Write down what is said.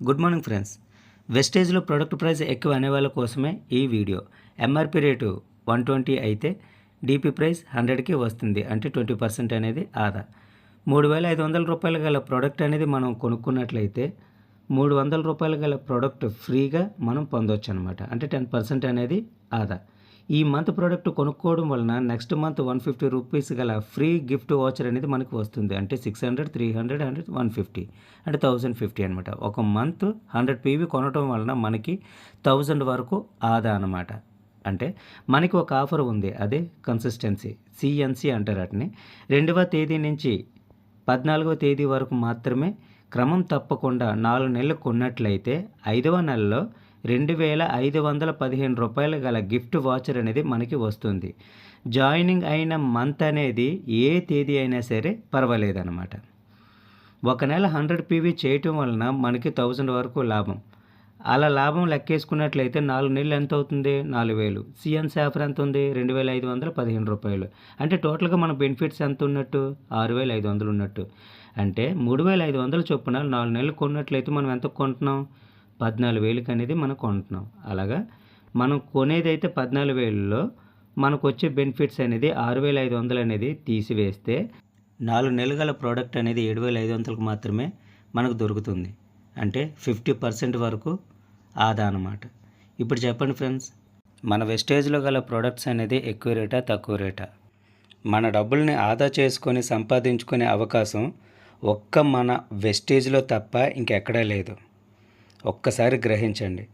Good morning friends వెస్టేజ్లో product price ఎక్కువ అనే వాళ్ళ కోసమే ఈ video MRP rate one twenty అయితే డిపి ప్రైస్ హండ్రెడ్కి వస్తుంది. అంటే ట్వంటీ పర్సెంట్ అనేది ఆదా. మూడు వేల ఐదు వందల రూపాయలు గల ప్రోడక్ట్ అనేది మనం కొనుక్కున్నట్లయితే మూడు వందల రూపాయలు గల ప్రోడక్ట్ ఫ్రీగా మనం పొందొచ్చు అనమాట అంటే టెన్ పర్సెంట్ అనేది ఆదా. ఈ మంత్ ప్రోడక్ట్ కొనుక్కోవడం వలన next month one fifty rupees గల ఫ్రీ గిఫ్ట్ వాచర్ అనేది మనకు వస్తుంది. అంటే six hundred three hundred hundred one fifty. అంటే థౌజండ్ ఫిఫ్టీ అనమాట ఒక మంత్ హండ్రెడ్ పీవీ కొనడం వలన మనకి థౌజండ్ వరకు ఆదా అనమాట అంటే మనకి ఒక ఆఫర్ ఉంది. అదే కన్సిస్టెన్సీ సిఎన్సి అంటారు వాటిని. రెండవ తేదీ నుంచి పద్నాలుగవ తేదీ వరకు మాత్రమే క్రమం తప్పకుండా నాలుగు నెలలు కొన్నట్లయితే ఐదవ నెలలో రెండు వేల ఐదు వందల పదిహేను రూపాయలు గల గిఫ్ట్ వాచర్ అనేది మనకి వస్తుంది. జాయినింగ్ అయిన మంత్ అనేది ఏ తేదీ అయినా సరే పర్వాలేదన్నమాట. ఒక నెల హండ్రెడ్ పీవీ చేయటం వలన మనకి థౌజండ్ వరకు లాభం. అలా లాభం లెక్కేసుకున్నట్లయితే నాలుగు నెలలు ఎంత అవుతుంది? నాలుగు వేలు. సిఎన్ సాఫర్ ఎంత ఉంది? రెండు వేల ఐదు వందల పదిహేను రూపాయలు. అంటే టోటల్గా మన బెనిఫిట్స్ ఎంత ఉన్నట్టు? ఆరు వేల ఐదు వందలు ఉన్నట్టు. అంటే మూడు వేల ఐదు వందల చొప్పున నాలుగు నెలలు కొన్నట్లయితే మనం ఎంత కొంటున్నాం? పద్నాలుగు వేలకి అనేది మనం కొంటున్నాం. అలాగా? మనం కొనేది అయితే పద్నాలుగు వేలలో మనకు వచ్చే బెనిఫిట్స్ అనేది ఆరు వేల ఐదు వందలు అనేది తీసివేస్తే నాలుగు నెలలు గల ప్రోడక్ట్ అనేది ఏడు వేల ఐదు వందలకు మాత్రమే మనకు దొరుకుతుంది. అంటే ఫిఫ్టీ పర్సెంట్ వరకు ఆదా అనమాట ఇప్పుడు చెప్పండి ఫ్రెండ్స్ మన వెస్టేజ్లో గల ప్రోడక్ట్స్ అనేది ఎక్కువ రేటా తక్కువ రేటా? మన డబ్బుల్ని ఆదా చేసుకొని సంపాదించుకునే అవకాశం ఒక్క మన వెస్టేజ్లో తప్ప ఇంకెక్కడా లేదు. ఒక్కసారి గ్రహించండి.